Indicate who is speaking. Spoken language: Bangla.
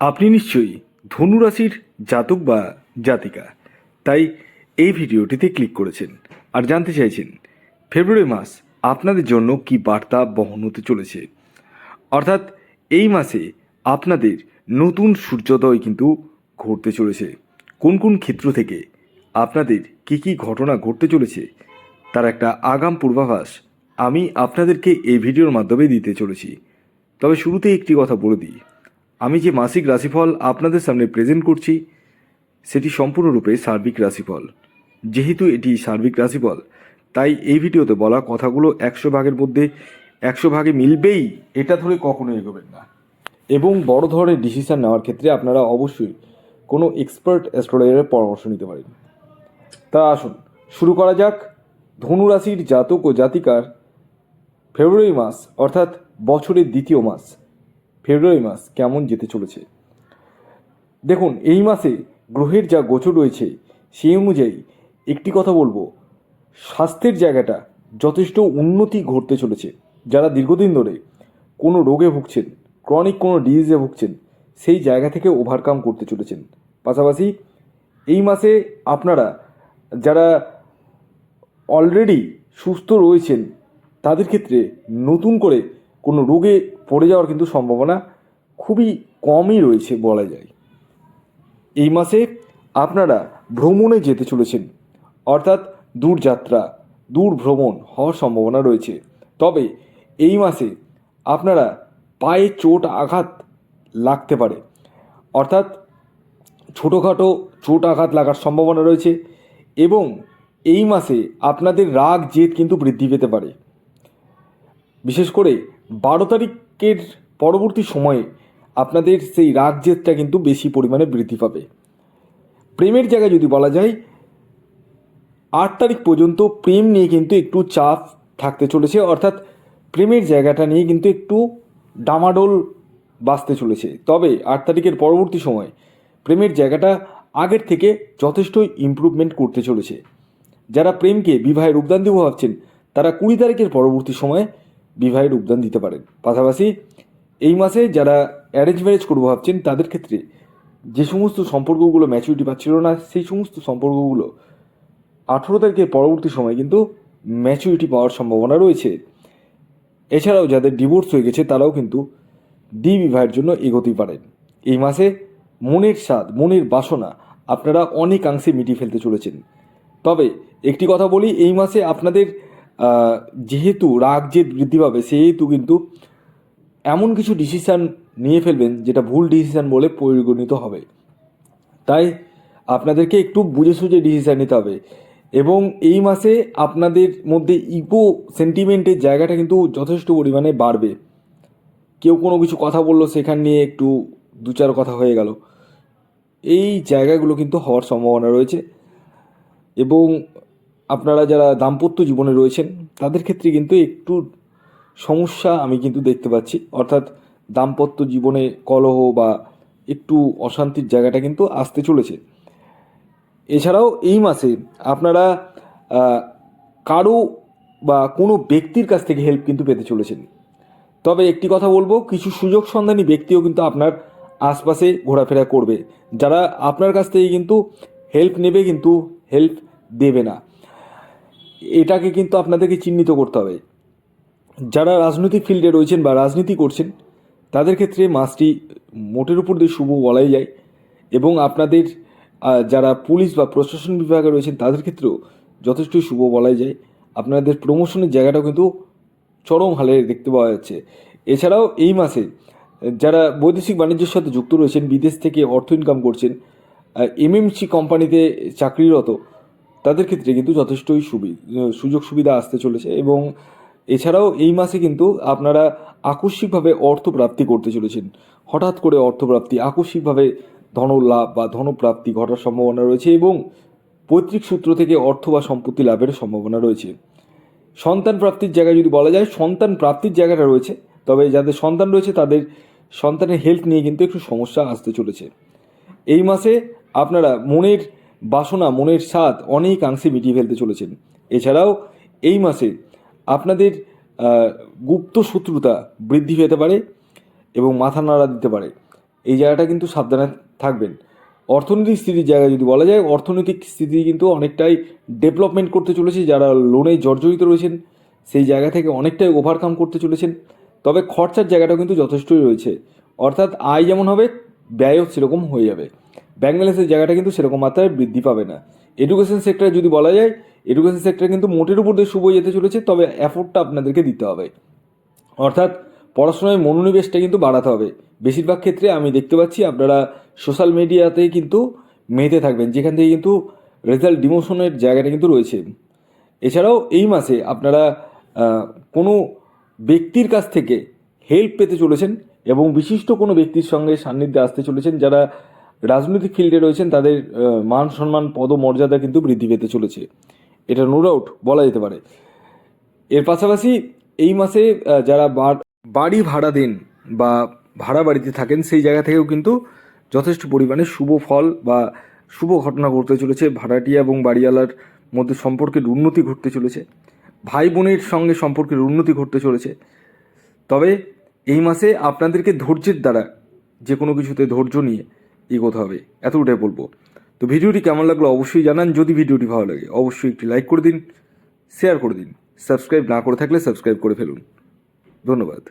Speaker 1: আপনি নিশ্চয়ই ধনুরাশির জাতক বা জাতিকা, তাই এই ভিডিওটিতে ক্লিক করেছেন আর জানতে চাইছেন, ফেব্রুয়ারি মাস আপনাদের জন্য কি বার্তা বহন হতে চলেছে? অর্থাৎ এই মাসে আপনাদের নতুন সূর্যোদয় কিন্তু ঘটতে চলেছে। কোন কোন ক্ষেত্র থেকে আপনাদের কি কি ঘটনা ঘটতে চলেছে, তার একটা আগাম পূর্বাভাস আমি আপনাদেরকে এই ভিডিওর মাধ্যমে দিতে চলেছি। তবে শুরুতে একটি কথা বলে দিই। আমি যে মাসিক রাশিফল আপনাদের সামনে প্রেজেন্ট করছি, সেটি সম্পূর্ণরূপে সার্বিক রাশিফল। যেহেতু এটি সার্বিক রাশিফল, তাই এই ভিডিওতে বলা কথাগুলো একশো ভাগের মধ্যে একশো ভাগে মিলবেই, এটা ধরে কখনো এগোবেন না। এবং বড় ধরনের ডিসিশান নেওয়ার ক্ষেত্রে আপনারা অবশ্যই কোনো এক্সপার্ট অ্যাস্ট্রোলজারের পরামর্শ নিতে পারেন। তা আসুন, শুরু করা যাক। ধনুরাশির জাতক ও জাতিকার ফেব্রুয়ারি মাস, অর্থাৎ বছরের দ্বিতীয় মাস। ফেব্রুয়ারি মাস কেমন যেতে চলেছে? দেখুন, এই মাসে গ্রহের যা গোচর রয়েছে, সেই অনুযায়ী একটি কথা বলব। স্বাস্থ্যের জায়গাটা যথেষ্ট উন্নতি ঘটতে চলেছে। যারা দীর্ঘদিন ধরে কোনো রোগে ভুগছেন ক্রনিক কোনো ডিজিজে ভুগছেন, সেই জায়গা থেকে ওভারকাম করতে চলেছেন। পাশাপাশি এই মাসে আপনারা যারা অলরেডি সুস্থ রয়েছেন, তাদের ক্ষেত্রে নতুন করে কোনো রোগে পড়ে যাওয়ার কিন্তু সম্ভাবনা খুবই কমই রয়েছে বলা যায়। এই মাসে আপনারা ভ্রমণে যেতে চলেছেন, অর্থাৎ দূরযাত্রা দূর ভ্রমণ হওয়ার সম্ভাবনা রয়েছে। তবে এই মাসে আপনারা পায়ে চোট আঘাত লাগতে পারে, অর্থাৎ ছোটোখাটো চোট আঘাত লাগার সম্ভাবনা রয়েছে এবং এই মাসে আপনাদের রাগ জেদ কিন্তু বৃদ্ধি পেতে পারে। বিশেষ করে বারো তারিখের পরবর্তী সময়ে আপনাদের সেই রাগ জেদটা কিন্তু বেশি পরিমাণে বৃদ্ধি পাবে। প্রেমের জায়গায় যদি বলা যায়, আট তারিখ পর্যন্ত প্রেম নিয়ে কিন্তু একটু চাপ থাকতে চলেছে, অর্থাৎ প্রেমের জায়গাটা নিয়ে কিন্তু একটু ডামাডোল বাঁচতে চলেছে। তবে আট তারিখের পরবর্তী সময় প্রেমের জায়গাটা আগের থেকে যথেষ্ট ইমপ্রুভমেন্ট করতে চলেছে। যারা প্রেমকে বিবাহে রূপদান দিব ভাবছেন, তারা কুড়ি তারিখের পরবর্তী সময়ে বিবাহে রূপদান দিতে পারেন। পাশাপাশি এই মাসে যারা অ্যারেঞ্জ ম্যারেজ করব ভাবছেন, তাদের ক্ষেত্রে যে সমস্ত সম্পর্কগুলো ম্যাচুরিটি পাচ্ছিল না, সেই সমস্ত সম্পর্কগুলো আঠেরো তারিখের পরবর্তী সময় কিন্তু ম্যাচুরিটি পাওয়ার সম্ভাবনা রয়েছে। এছাড়াও যাদের ডিভোর্স হয়ে গেছে, তারাও কিন্তু দ্বি বিবাহের জন্য এগোতেই পারেন। এই মাসে মনের স্বাদ, মনের বাসনা আপনারা অনেকাংশে মিটিয়ে ফেলতে চলেছেন। তবে একটি কথা বলি, এই মাসে আপনাদের যেহেতু রাগ জেদ বৃদ্ধি পাবে, সেহেতু কিন্তু এমন কিছু ডিসিশান নিয়ে ফেলবেন যেটা ভুল ডিসিশান বলে পরিগণিত হবে। তাই আপনাদেরকে একটু বুঝে সুঝে ডিসিশান নিতে হবে এবং এই মাসে আপনাদের মধ্যে ইগো সেন্টিমেন্টের জায়গাটা কিন্তু যথেষ্ট পরিমাণে বাড়বে। কেউ কোনো কিছু কথা বলল, সেখান নিয়ে একটু দু চার কথা হয়ে গেল। এই জায়গাগুলো কিন্তু হওয়ার সম্ভাবনা রয়েছে এবং আপনারা যারা দাম্পত্য জীবনে রয়েছেন, তাদের ক্ষেত্রে কিন্তু একটু সমস্যা আমি কিন্তু দেখতে পাচ্ছি। অর্থাৎ দাম্পত্য জীবনে কলহ বা একটু অশান্তির জায়গাটা কিন্তু আসতে চলেছে। এছাড়াও এই মাসে আপনারা কারও বা কোনো ব্যক্তির কাছ থেকে হেল্প কিন্তু পেতে চলেছেন। তবে একটি কথা বলব, কিছু সুযোগ সন্ধানী ব্যক্তিও কিন্তু আপনার আশপাশে ঘোরাফেরা করবে। যারা আপনার কাছ থেকে কিন্তু হেল্প নেবে কিন্তু হেল্প দেবে না। এটাকে কিন্তু আপনাদেরকে চিহ্নিত করতে হবে। যারা রাজনৈতিক ফিল্ডে রয়েছেন বা রাজনীতি করছেন, তাদের ক্ষেত্রে মাসটি মোটের উপর দিয়ে শুভ বলাই যায় এবং আপনাদের যারা পুলিশ বা প্রশাসন বিভাগে রয়েছেন, তাদের ক্ষেত্রেও যথেষ্টই শুভ বলাই যায়। আপনাদের প্রমোশনের জায়গাটাও কিন্তু চরম হালে দেখতে পাওয়া যাচ্ছে। এছাড়াও এই মাসে যারা বৈদেশিক বাণিজ্যের সাথে যুক্ত রয়েছেন, বিদেশ থেকে অর্থ ইনকাম করছেন এমএমসি কোম্পানিতে চাকরিরত তাদের ক্ষেত্রে কিন্তু যথেষ্টই সুবি, সুযোগ সুবিধা আসতে চলেছে এবং এছাড়াও এই মাসে কিন্তু আপনারা আকস্মিকভাবে অর্থ প্রাপ্তি করতে চলেছেন। হঠাৎ করে অর্থপ্রাপ্তি, আকস্মিকভাবে ধনলাভ বা ধনপ্রাপ্তি ঘটার সম্ভাবনা রয়েছে এবং পৈতৃক সূত্র থেকে অর্থ বা সম্পত্তি লাভের সম্ভাবনা রয়েছে। সন্তান প্রাপ্তির জায়গায় যদি বলা যায়, সন্তান প্রাপ্তির জায়গাটা রয়েছে, তবে যাদের সন্তান রয়েছে তাদের সন্তানের হেলথ নিয়ে কিন্তু একটু সমস্যা আসতে চলেছে। এই মাসে আপনারা মনের বাসনা, মনের স্বাদ অনেকাংশে মিটিয়ে ফেলতে চলেছেন। এছাড়াও এই মাসে আপনাদের গুপ্ত শত্রুতা বৃদ্ধি পেতে পারে এবং মাথা নাড়া দিতে পারে। এই জায়গাটা কিন্তু সাবধানে থাকবেন। অর্থনৈতিক স্থিতির জায়গায় যদি বলা যায়, অর্থনৈতিক স্থিতি কিন্তু অনেকটাই ডেভেলপমেন্ট করতে চলেছে। যারা লোনে জর্জরিত রয়েছেন, সেই জায়গা থেকে অনেকটাই ওভারকাম করতে চলেছেন। তবে খরচার জায়গাটা কিন্তু যথেষ্টই রয়েছে। অর্থাৎ আয় যেমন হবে, ব্যয়ও সেরকম হয়ে যাবে। ব্যাংক ব্যালেন্সের জায়গাটা কিন্তু সেরকম মাত্রায় বৃদ্ধি পাবে না। এডুকেশন সেক্টরে যদি বলা যায় এডুকেশন সেক্টরে কিন্তু মোটের উপর দিয়ে শুভ যেতে চলেছে, তবে অ্যাফোর্ডটা আপনাদেরকে দিতে হবে। অর্থাৎ পড়াশোনায় মনোনিবেশটা কিন্তু বাড়াতে হবে। বেশিরভাগ ক্ষেত্রে আমি দেখতে পাচ্ছি আপনারা সোশ্যাল মিডিয়াতে কিন্তু মেতে থাকবেন, যেখান থেকে কিন্তু রেজাল্ট ডিমোশনের জায়গাটা কিন্তু রয়েছে। এছাড়াও এই মাসে আপনারা কোনো ব্যক্তির কাছ থেকে হেল্প পেতে চলেছেন এবং বিশিষ্ট কোনো ব্যক্তির সঙ্গে সান্নিধ্যে আসতে চলেছেন, যারা রাজনৈতিক ফিল্ডে রয়েছেন, তাদের মান সম্মান, পদমর্যাদা কিন্তু বৃদ্ধি পেতে চলেছে। এটা নো ডাউট বলা যেতে পারে। এর পাশাপাশি এই মাসে যারা বাড়ি ভাড়া দেন বা ভাড়া বাড়িতে থাকেন, সেই জায়গা থেকেও কিন্তু যথেষ্ট পরিমাণে শুভ ফল বা শুভ ঘটনা ঘটতে চলেছে। ভাড়াটিয়া এবং বাড়িওয়ালার মধ্যে সম্পর্কের উন্নতি ঘটতে চলেছে। ভাই বোনের সঙ্গে সম্পর্কের উন্নতি ঘটতে চলেছে। তবে এই মাসে আপনাদেরকে ধৈর্যের দ্বারা যে কোনো কিছুতে ধৈর্য নিয়ে এগোতে হবে। এতটাই বলব। তো ভিডিওটি কেমন লাগল অবশ্যই জানান। যদি ভিডিওটি ভালো লাগে, অবশ্যই একটি লাইক করে দিন, শেয়ার করে দিন, সাবস্ক্রাইব না করে থাকলে সাবস্ক্রাইব করে ফেলুন। ধন্যবাদ।